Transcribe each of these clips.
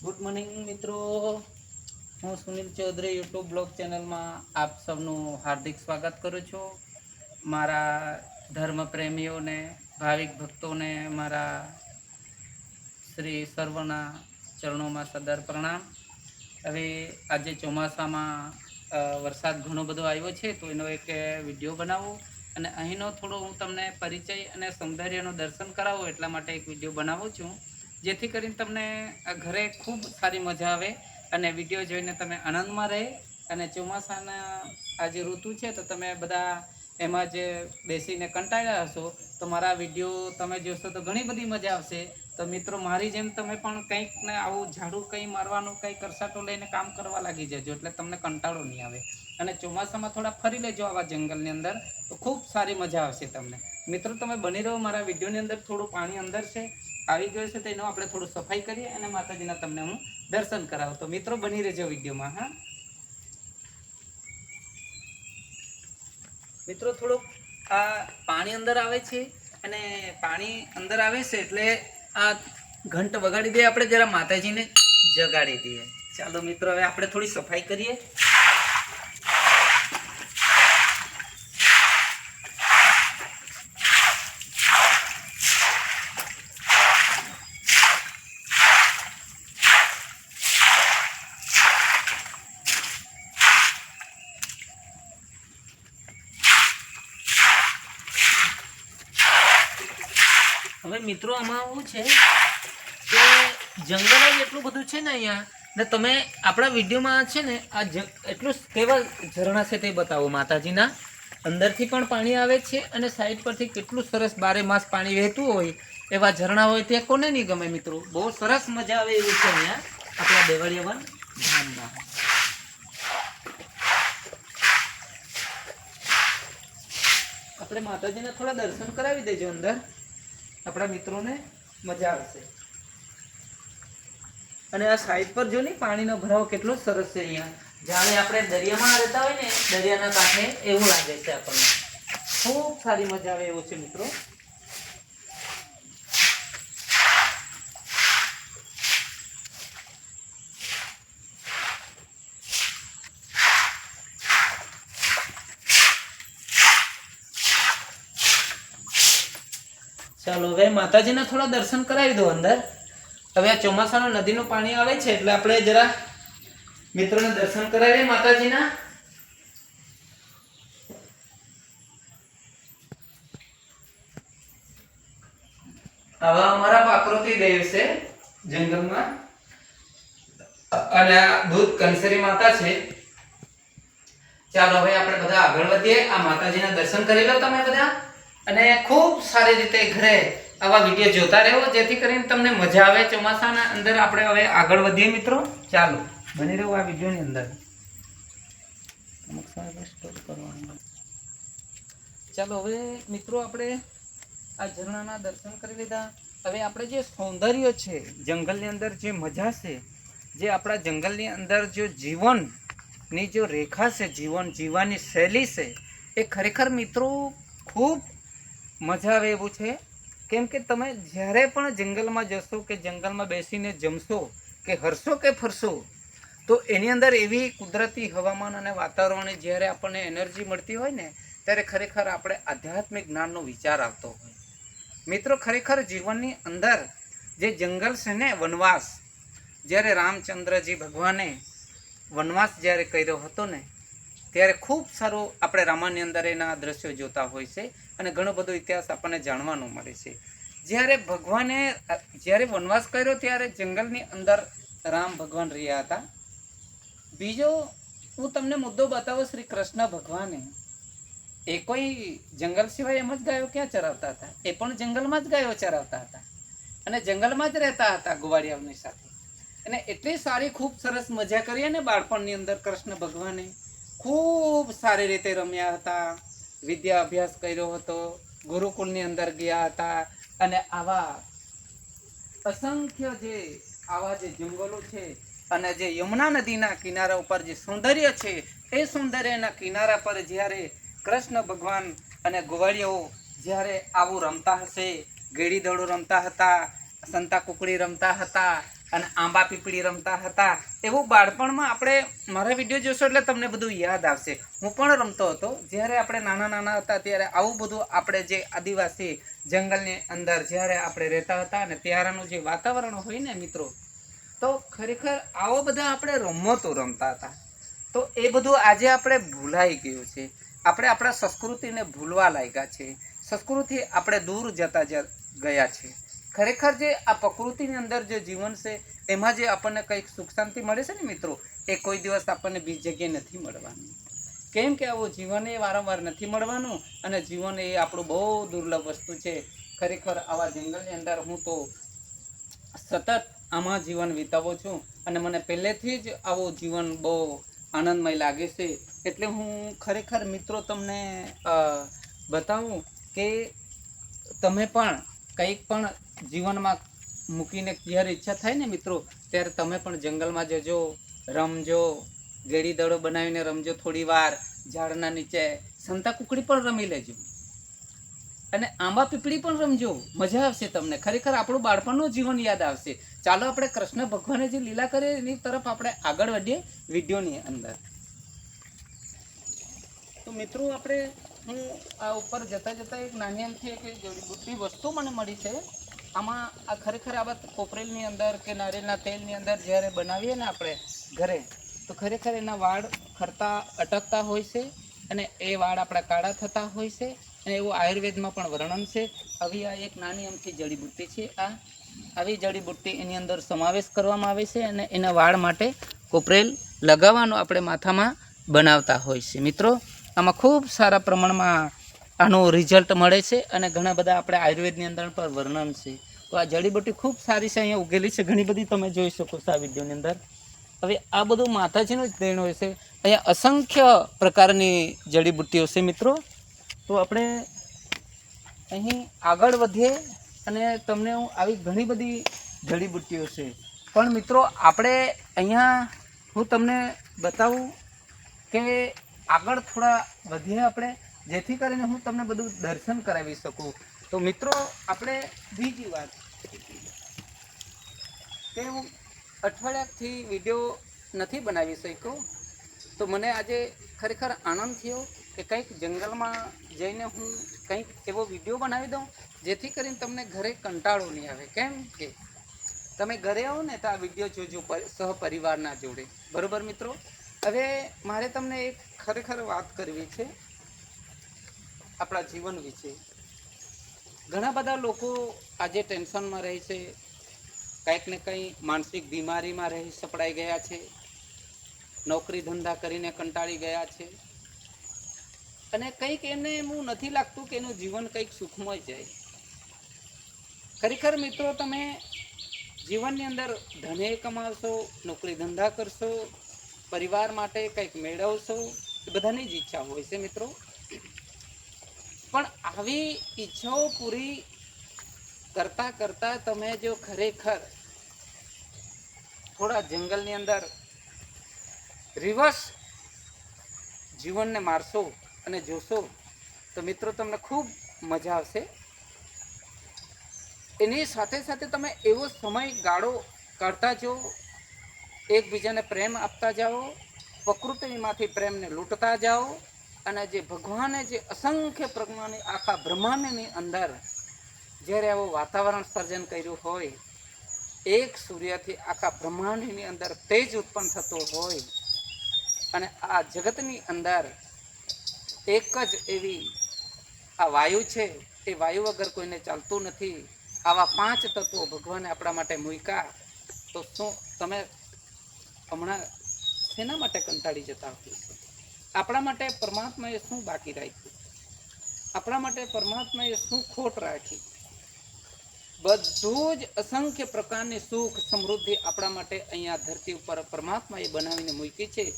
Good morning મિત્રો. હું Sunil Chaudhary YouTube blog ચેનલમાં આપ સૌનું હાર્દિક સ્વાગત કરું છું. મારા ધર્મ પ્રેમીઓને ભાવિક ભક્તોને, મારા શ્રી સર્વના ચરણોમાં સદર પ્રણામ. હવે આજે ચોમાસામાં વરસાદ ઘણો બધો આવ્યો છે, તો એનો એક વીડિયો બનાવું. અને અહીંનો થોડો હું તમને પરિચય અને સૌંદર્યનું દર્શન કરાવું, એટલા માટે એક વીડિયો બનાવું છું. જેથી કરીને તમને ઘરે ખૂબ સારી મજા આવે અને વીડિયો જોઈને તમે આનંદમાં રહે અને ચોમાસાના આ જે ઋતુ છે, તો તમે બધા એમાં જે બેસીને કંટાળ્યા હશો, તો મારા વીડિયો તમે જોશો તો ઘણી બધી મજા આવશે. તો મિત્રો, મારી જેમ તમે પણ કંઈક ને આવું ઝાડુ કંઈ મારવાનું, કંઈ કરસાટો લઈને કામ કરવા લાગી જજો, એટલે તમને કંટાળો નહીં આવે. અને ચોમાસામાં થોડા ફરી લેજો આવા જંગલની અંદર, તો ખૂબ સારી મજા આવશે તમને. મિત્રો, તમે બની રહો મારા વિડીયોની અંદર, થોડું પાણી અંદર છે. આવી ગયો છે તો આપણે થોડું સફાઈ કરીએ અને માતાજીના તમને હું દર્શન કરાવું. તો મિત્રો બની રહેજો વિડીયોમાં, હા? મિત્રો થોડુંક આ પાણી અંદર આવે છે અને પાણી અંદર આવે છે એટલે આ ઘંટ વગાડી દઈએ આપણે, જરા માતાજીને જગાડી દઈએ. ચાલો મિત્રો, હવે આપણે થોડી સફાઈ કરીએ. હવે મિત્રો, આમાં એવું છે કે જંગલ જ એટલું બધું છે ને અહીંયા, ને તમે આપણા વિડીયોમાં છે ને, આ એટલું કેવા ઝરણા છે તે બતાવો માતાજીના. અંદરથી પણ પાણી આવે છે અને સાઈડ પરથી કેટલું સરસ બારે માસ પાણી વહેતું હોય એવા ઝરણા હોય ત્યાં કોને નહીં ગમે મિત્રો? બહુ સરસ મજા આવે એવું છે અહીંયા આપણા દેવળિયાવન ધામમાં આપણે માતાજીને થોડા દર્શન કરાવી દેજો અંદર. આપણા મિત્રોને મજા આવશે. અને આ સાઈડ પર જો ને પાણીનો ભરાવ કેટલો સરસ છે અહીંયા. જાણે આપણે દરિયામાં રહેતા હોય ને, દરિયાના કાંઠે એવું લાગે છે આપણને. ખૂબ સારી મજા આવે એવું છે મિત્રો. ચાલો, હવે માતાજીના થોડા દર્શન કરાવી દો અંદર. હવે આ ચોમાસાનું નદીનું પાણી આવે છે, એટલે આપણે જરા મિત્રોને દર્શન કરાવીએ માતાજીના. આવા અમારા પ્રાકૃતિક દેવ છે જંગલમાં. અને આ દૂધ કંસરી માતા છે. ચાલો, હવે આપણે બધા આગળ વધીએ. આ માતાજીના દર્શન કરી લો તમે બધા. અને ખૂબ સારી રીતે ઘરે આવા વીડિયો જોતા રહેવો, જેથી કરીને તમને મજા આવે ચોમાસાના અંદર. આપણે હવે આગળ વધીએ મિત્રો. ચાલો, બની રહેવું આ વિડીયોની અંદર. ચાલો, હવે મિત્રો આપણે આ ઝરણાના દર્શન કરી લીધા. હવે આપણે જે સૌંદર્ય છે, જંગલની અંદર જે મજા છે, જે આપણા જંગલની અંદર જો જીવનની જો રેખા છે, જીવન જીવવાની શૈલી છે, એ ખરેખર મિત્રો ખૂબ મજા આવે એવું છે? કેમ કે તમે જ્યારે પણ જંગલમાં જશો કે જંગલમાં બેસીને જમશો કે હરશો કે ફરશો, તો એની અંદર એવી કુદરતી હવામાન અને વાતાવરણ જ્યારે આપણને એનર્જી મળતી હોય ને, ત્યારે ખરેખર આપણે આધ્યાત્મિક જ્ઞાનનો વિચાર આવતો હોય. મિત્રો, ખરેખર જીવનની અંદર જે જંગલ છે ને, વનવાસ, જ્યારે રામચંદ્રજી ભગવાને વનવાસ જ્યારે કર્યો હતો ને, ત્યારે ખૂબ સારું આપણે રામાની અંદર એના દ્રશ્યો જોતા હોય છે. અને ઘણો બધો ઇતિહાસ આપણને જાણવાનો મળે છે. જ્યારે ભગવાને, જ્યારે વનવાસ કર્યો ત્યારે જંગલની અંદર રામ ભગવાન રહ્યા હતા. બીજો હું તમને મુદ્દો બતાવું, શ્રી કૃષ્ણ ભગવાને એ કોઈ જંગલ સિવાય એમ જ ગાયો ક્યાં ચરાવતા હતા? એ પણ જંગલમાં જ ગાયો ચરાવતા હતા. અને જંગલમાં જ રહેતા હતા ગોવાળિયાઓની સાથે. અને એટલી સારી, ખૂબ સરસ મજા કરી અને બાળપણની અંદર કૃષ્ણ ભગવાને ખૂબ સારી રીતે રમ્યા હતા. વિદ્યા અભ્યાસ કર્યો હતો, ગુરુકુળની અંદર ગયા હતા અને આવા અસંખ્ય જે, આવા જે જંગલો છે અને જે યમુના નદીના કિનારા ઉપર જે સૌંદર્ય છે, એ સૌંદર્યના કિનારા પર જ્યારે કૃષ્ણ ભગવાન અને ગોવાળીઓ જ્યારે આવું રમતા હશે ગેડી દડો રમતા હતા, સંતા કુકડી રમતા હતા અને આંબા પીપળી રમતા હતા. એવું બાળપણમાં આપણે મારા વીડિયો જોશો એટલે તમને બધું યાદ આવશે. હું પણ રમતો હતો. જ્યારે આપણે નાના નાના હતા ત્યારે આવું બધું આપણે જે આદિવાસી જંગલની અંદર જ્યારે આપણે રહેતા હતા અને ત્યારનું જે વાતાવરણ હોય ને મિત્રો, તો ખરેખર આવો બધા આપણે રમતો રમતા હતા. તો એ બધું આજે આપણે ભૂલાઈ ગયું છે. આપણે આપણા સંસ્કૃતિને ભૂલવા લાગ્યા છે. સંસ્કૃતિ આપણે દૂર જતા જ ગયા છે. ખરેખર જે આ પ્રકૃતિની અંદર જે જીવન છે, એમાં જે આપણને કંઈક સુખ શાંતિ મળે છે ને મિત્રો, એ કોઈ દિવસ આપણને બીજી જગ્યાએ નથી મળવાનું. કેમ કે આવું જીવન એ વારંવાર નથી મળવાનું અને જીવન એ આપણું બહુ દુર્લભ વસ્તુ છે. ખરેખર આવા જંગલની અંદર હું તો સતત આમાં જીવન વિતાવું છું અને મને પહેલેથી જ આવું જીવન બહુ આનંદમય લાગે છે. એટલે હું ખરેખર મિત્રો તમને બતાવું કે તમે પણ કંઈક પણ જીવનમાં મૂકીને જ્યારે ઈચ્છા થાય ને મિત્રો, ત્યારે તમે પણ જંગલમાં જજો, રમજો ગેડી દડો બનાવીને રમજો થોડી વાર, ઝાડના નીચે. સંતા કુકડી પણ રમી લેજો. અને આંબા પીપળી પણ રમજો. મજા આવશે તમને. ખરેખર આપણું બાળપણનું જીવન યાદ આવશે. ચાલો આપણે કૃષ્ણ ભગવાને જે લીલા કરે એની તરફ આપણે આગળ વધીએ વિડીયોની અંદર. તો મિત્રો, આપણે હું આ ઉપર જતા જતા એક નાની અમથી એક જડીબુટ્ટી વસ્તુ મને મળી છે. આમાં આ ખરેખર આ વાત કોપરેલની અંદર કે નારિયેળના તેલની અંદર જ્યારે બનાવીએ ને આપણે ઘરે, તો ખરેખર એના વાળ ખરતા અટકતા હોય છે અને એ વાળ આપણા કાળા થતા હોય છે અને એવું આયુર્વેદમાં પણ વર્ણન છે. આવી આ એક નાની અમથી જડીબુટ્ટી છે આ. આવી જડીબુટ્ટી એની અંદર સમાવેશ કરવામાં આવે છે અને એના વાળ માટે કોપરેલ લગાવવાનું આપણે માથામાં બનાવતા હોય છે. મિત્રો, આમાં ખૂબ સારા પ્રમાણમાં આનું રિઝલ્ટ મળે છે અને ઘણા બધા આપણે આયુર્વેદની અંદર પણ વર્ણન છે. તો આ જડીબુટ્ટી ખૂબ સારી છે, અહીંયા ઉગેલી છે. ઘણી બધી તમે જોઈ શકો છો આ વિડીયોની અંદર. હવે આ બધું માતાજીનું જ દેણ હોય છે. અહીંયા અસંખ્ય પ્રકારની જડીબુટ્ટીઓ છે મિત્રો. તો આપણે અહીં આગળ વધીએ અને તમને હું આવી ઘણી બધી જડીબુટ્ટીઓ છે. પણ મિત્રો, આપણે અહીંયા હું તમને બતાવું કે આગળ થોડા વધીએ આપણે. જેથી કરીને હું તમને બધું દર્શન કરાવી શકું. તો મિત્રો, આપણે બીજી વાત. કે હું અઠવાડિયાથી વીડિયો નથી બનાવી શક્યો. તો મને આજે ખરેખર આનંદ થયો કે કંઈક જંગલમાં જઈને હું કંઈક એવો વીડિયો બનાવી દઉં, જેથી કરીને તમને ઘરે કંટાળો નહીં આવે. કેમ કે તમે ઘરે આવો ને તો આ વીડિયો જોજો સહપરિવારના જોડે. બરોબર મિત્રો? હવે મારે તમને એક ખરેખર વાત કરવી છે. આપણા જીવન વિશે. ઘણા બધા લોકો આજે ટેન્શનમાં રહે છે. કંઈક ને કંઈ માનસિક બીમારીમાં રહી સપડાઈ ગયા છે. નોકરી ધંધા કરીને કંટાળી ગયા છે. અને કંઈક એને એવું નથી લાગતું કે એનું જીવન કંઈક સુખમય જાય. ખરેખર મિત્રો, તમે જીવનની અંદર ધને કમાવશો, નોકરી ધંધા કરશો, પરિવાર માટે કંઈક મેળવશો, એ બધાની જ ઈચ્છા હોય છે મિત્રો. પણ આવી ઈચ્છાઓ પૂરી કરતા કરતા તમે જો ખરેખર થોડા જંગલની અંદર રિવર્સ જીવનને મારશો અને જોશો, તો મિત્રો તમને ખૂબ મજા આવશે. એની સાથે સાથે તમે એવો સમય ગાળો કાઢતા જાઓ, એકબીજાને પ્રેમ આપતા જાઓ, પ્રકૃતિમાંથી પ્રેમને લૂંટતા જાઓ અને જે ભગવાને જે અસંખ્ય પ્રજ્ઞાની આખા બ્રહ્માંડની અંદર જ્યારે આવું વાતાવરણ સર્જન કર્યું હોય, એક સૂર્યથી આખા બ્રહ્માંડની અંદર તેજ ઉત્પન્ન થતો હોય અને આ જગતની અંદર એક જ એવી આ વાયુ છે, એ વાયુ વગર કોઈને ચાલતું નથી. આવા પાંચ તત્વો ભગવાને આપણા માટે મૂક્યા. તો શું તમે હમણાં શેના માટે કંટાળી જતા હોય આપણા માટે પરમાત્માએ શું બાકી રાખ્યું? આપણા માટે પરમાત્માએ શું ખોટ રાખી? બધું જ અસંખ્ય પ્રકારની સુખ સમૃદ્ધિ આપણા માટે અહીંયા ધરતી ઉપર પરમાત્માએ બનાવીને મૂકી છે.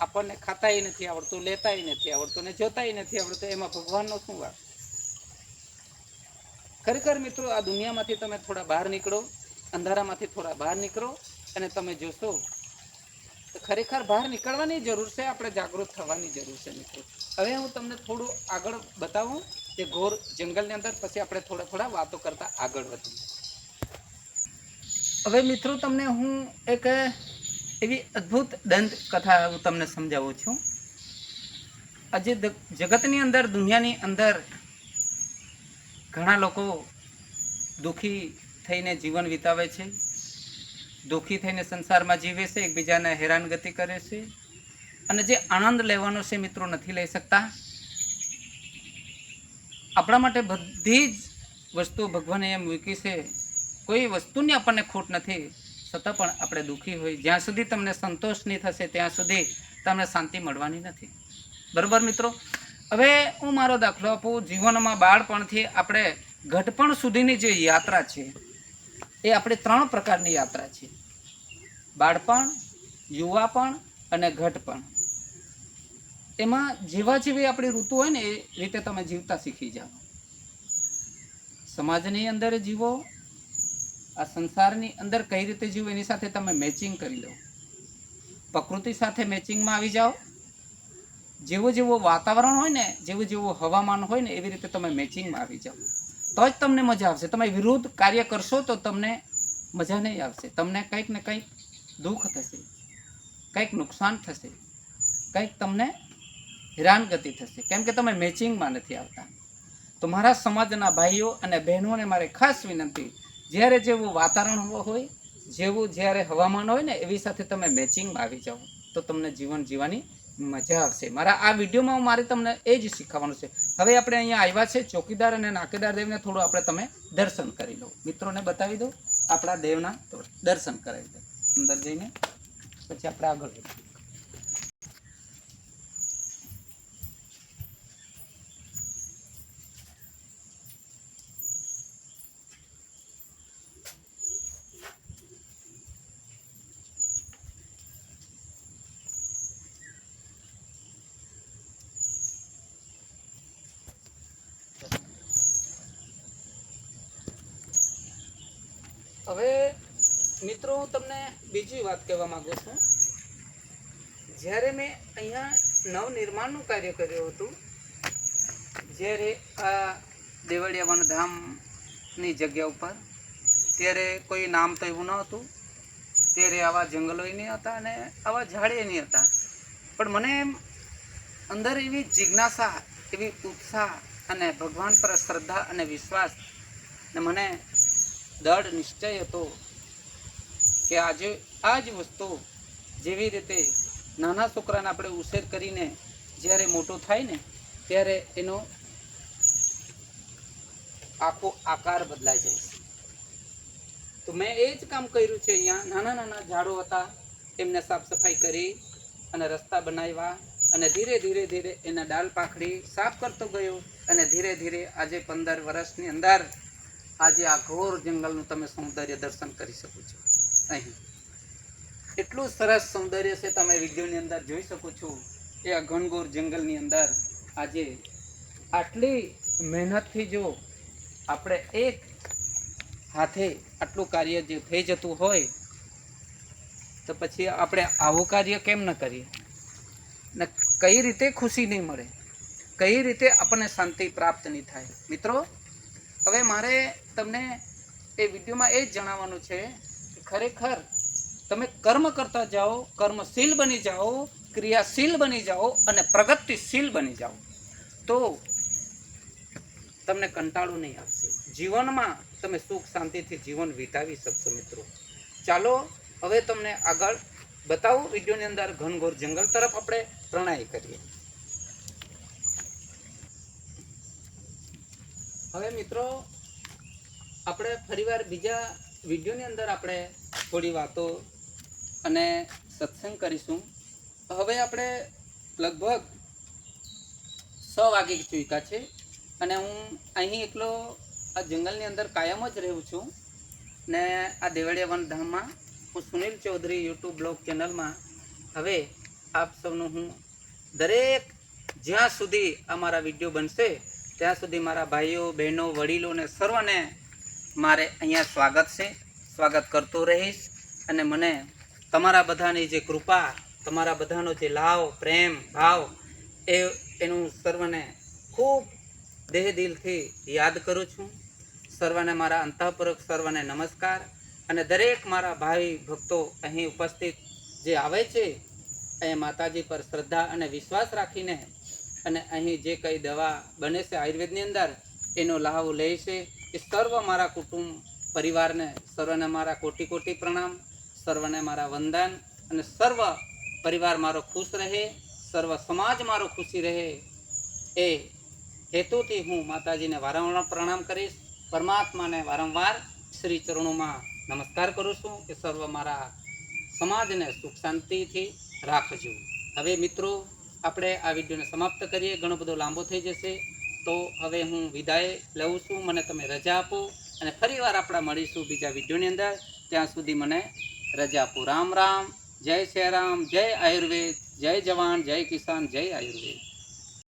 આપણને ખાતાય નથી આવડતું, લેતાય નથી આવડતું ને જોતાય નથી આવડતું, એમાં ભગવાનનો શું વાત ખરેખર મિત્રો, આ દુનિયામાંથી તમે થોડા બહાર નીકળો, અંધારામાંથી થોડા બહાર નીકળો અને તમે જોશો ખરેખર બહાર નીકળવાની જરૂર છે, આપણે જાગૃત થવાની જરૂર છે મિત્રો. હવે હું તમને થોડું આગળ બતાવું કે ઘોર જંગલની અંદર પછી આપણે થોડા થોડા વાતો કરતા આગળ વધીએ. હવે મિત્રો તમને હું એક એવી અદ્ભુત દંત કથા હું તમને સમજાવું છું. આજે જગતની અંદર, દુનિયાની અંદર ઘણા લોકો દુઃખી થઈને જીવન વિતાવે છે. દુઃખી થઈને સંસારમાં જીવે છે, એકબીજાને હેરાનગતિ કરે છે. અને જે આનંદ લેવાનો છે, મિત્રો, નથી લઈ શકતા. આપણા માટે બધી જ વસ્તુ ભગવાને એમ મૂકી છે. કોઈ વસ્તુની આપણને ખોટ નથી, છતાં પણ આપણે દુઃખી હોય. જ્યાં સુધી તમને સંતોષ નહીં થશે, ત્યાં સુધી તમને શાંતિ મળવાની નથી. બરાબર, મિત્રો? હવે હું મારો દાખલો આપું. જીવનમાં બાળપણથી આપણે ઘટપણ સુધીની જે યાત્રા છે એ આપણે ત્રણ પ્રકારની યાત્રા છે. બાળપણ, યુવાપણ અને ઘટપણ. એમાં જેવા જેવી આપણી ઋતુ હોય ને એ રીતે તમે જીવતા શીખી જાઓ. સમાજની અંદર જીવો, આ સંસારની અંદર કઈ રીતે જીવો એની સાથે તમે મેચિંગ કરી લો. પ્રકૃતિ સાથે મેચિંગમાં આવી જાઓ. જેવું જેવું વાતાવરણ હોય ને, જેવું જેવું હવામાન હોય ને, એવી રીતે તમે મેચિંગમાં આવી જાઓ. તો જ તમને મજા આવશે. તમે વિરુદ્ધ કાર્ય કરશો તો તમને મજા નહીં આવશે. તમને કંઈક ને કંઈક દુઃખ થશે, કંઈક નુકસાન થશે, કંઈક તમને હેરાનગતિ થશે. કેમ કે તમે મેચિંગમાં નથી આવતા. તો મારા સમાજના ભાઈઓ અને બહેનોને મારે ખાસ વિનંતી, જ્યારે જેવું વાતાવરણ હોય, જેવું જ્યારે હવામાન હોય ને, એવી સાથે તમે મેચિંગમાં આવી જાઓ તો તમને જીવન જીવવાની મજા આવશે. મારા આ વિડીયોમાં મારે તમને એ જ શીખવાનું છે. હવે આપણે અહીંયા આવ્યા છે ચોકીદાર અને નાકેદાર દેવને થોડું આપણે તમે દર્શન કરી લો. મિત્રોને બતાવી દો આપણા દેવના દર્શન કરાવી દો. અંદર જઈને પછી આપણે આગળ વધીએ. હવે, મિત્રો, હું તમને બીજી વાત કહેવા માગું છું. જ્યારે મેં અહીંયા નવનિર્માણનું કાર્ય કર્યું હતું, જ્યારે આ દેવળિયા વનધામની જગ્યા ઉપર, ત્યારે કોઈ નામ તો એવું ન ત્યારે આવા જંગલોય નહીં હતા અને આવા ઝાડે નહીં હતા. પણ મને એમ અંદર એવી જિજ્ઞાસા, એવી ઉત્સાહ અને ભગવાન પર શ્રદ્ધા અને વિશ્વાસ, ને મને દૃઢ નિશ્ચય હતો કે આજે આ જ વસ્તુ જેવી રીતે નાના છોકરાને આપણે ઉછેર કરીને જ્યારે મોટો થાય ને, ત્યારે એનો આખો આકાર બદલાઈ જાય છે. તો મેં એ જ કામ કર્યું છે અહીંયા. નાના નાના ઝાડો હતા, એમને સાફ સફાઈ કરી અને રસ્તા બનાવ્યા અને ધીરે ધીરે ધીરે એના ડાલ પાખડી સાફ કરતો ગયો અને ધીરે ધીરે આજે પંદર વર્ષની અંદર આજે આ ઘોર જંગલનું તમે સૌંદર્ય દર્શન કરી શકો છો. અહીં. એટલું સરસ સૌંદર્ય છે તમે વિડીયોની અંદર જોઈ શકો છો એ આ ઘનઘોર જંગલની અંદર આજે આટલી મહેનતથી જો આપણે એક હાથે આટલું કાર્ય જે થઈ જતું હોય, તો પછી આપણે આવું કાર્ય કેમ ન કરીએ? ને કઈ રીતે ખુશી નહીં મળે? કઈ રીતે આપણને શાંતિ પ્રાપ્ત નહીં થાય? મિત્રો હવે મારે તમને એ વિડીયોમાં એ જ જણાવવાનું છે કે ખરેખર તમે કર્મ કરતા જાઓ, કર્મશીલ બની જાઓ, ક્રિયાશીલ બની જાઓ અને પ્રગતિશીલ બની જાઓ, તો તમને કંટાળો નહીં આવશે. જીવનમાં તમે સુખ શાંતિથી જીવન વિતાવી શકશો મિત્રો. ચાલો, હવે તમને આગળ બતાવું વિડીયોની અંદર ઘનઘોર જંગલ તરફ આપણે પ્રણાય કરીએ. હવે મિત્રો, આપણે ફરીવાર બીજા વિડીયોની અંદર આપણે થોડી વાતો અને સત્સંગ કરીશું. હવે આપણે લગભગ છ વાગે ચૂક્યા છે અને હું અહીં એકલો આ જંગલની અંદર કાયમ જ રહું છું. ને આ દેવળિયા વનધામમાં હું સુનિલ ચૌધરી યુટ્યુબ બ્લોગ ચેનલમાં હવે આપ સૌનું હું દરેક જ્યાં સુધી અમારા વીડિયો બનશે ત્યાં સુધી મારા ભાઈઓ, બહેનો વડીલોને સર્વને મારે અહીંયા સ્વાગત છે. સ્વાગત કરતો રહીશ અને મને તમારા બધાની જે કૃપા, તમારા બધાનો જે લાવ, પ્રેમ, ભાવ એ એનું સર્વને ખૂબ દેહ દિલથી યાદ કરું છું. સર્વને મારા અંતઃપૂર્વક સર્વને નમસ્કાર અને દરેક મારા ભાઈ ભક્તો અહીં ઉપસ્થિત જે આવે છે, એ માતાજી પર શ્રદ્ધા અને વિશ્વાસ રાખીને અને અહીં જે કંઈ દવા બને છે આયુર્વેદની અંદર, એનો લાભ લે છે. એ સર્વ મારા કુટુંબ પરિવારને, સર્વને મારા કોટી કોટી પ્રણામ, સર્વને મારા વંદન અને સર્વ પરિવાર મારો ખુશ રહે, સર્વ સમાજ મારો ખુશી રહે. એ હેતુથી હું માતાજીને વારંવાર પ્રણામ કરીશ. પરમાત્માને વારંવાર શ્રી ચરણોમાં નમસ્કાર કરું છું. કે સર્વ મારા સમાજને સુખ શાંતિથી રાખજો. હવે મિત્રો આપણે આ વિડીયોને સમાપ્ત કરીએ. ઘણો બધો લાંબો થઈ જશે. તો હવે હું વિદાય લઉં છું. મને તમે રજા આપો અને ફરીવાર આપણે મળીશું બીજા વિડીયોની અંદર. ત્યાં સુધી મને રજા આપો. રામ રામ. જય શ્રી રામ. જય આયુર્વેદ. જય જવાન. જય કિસાન. જય આયુર્વેદ.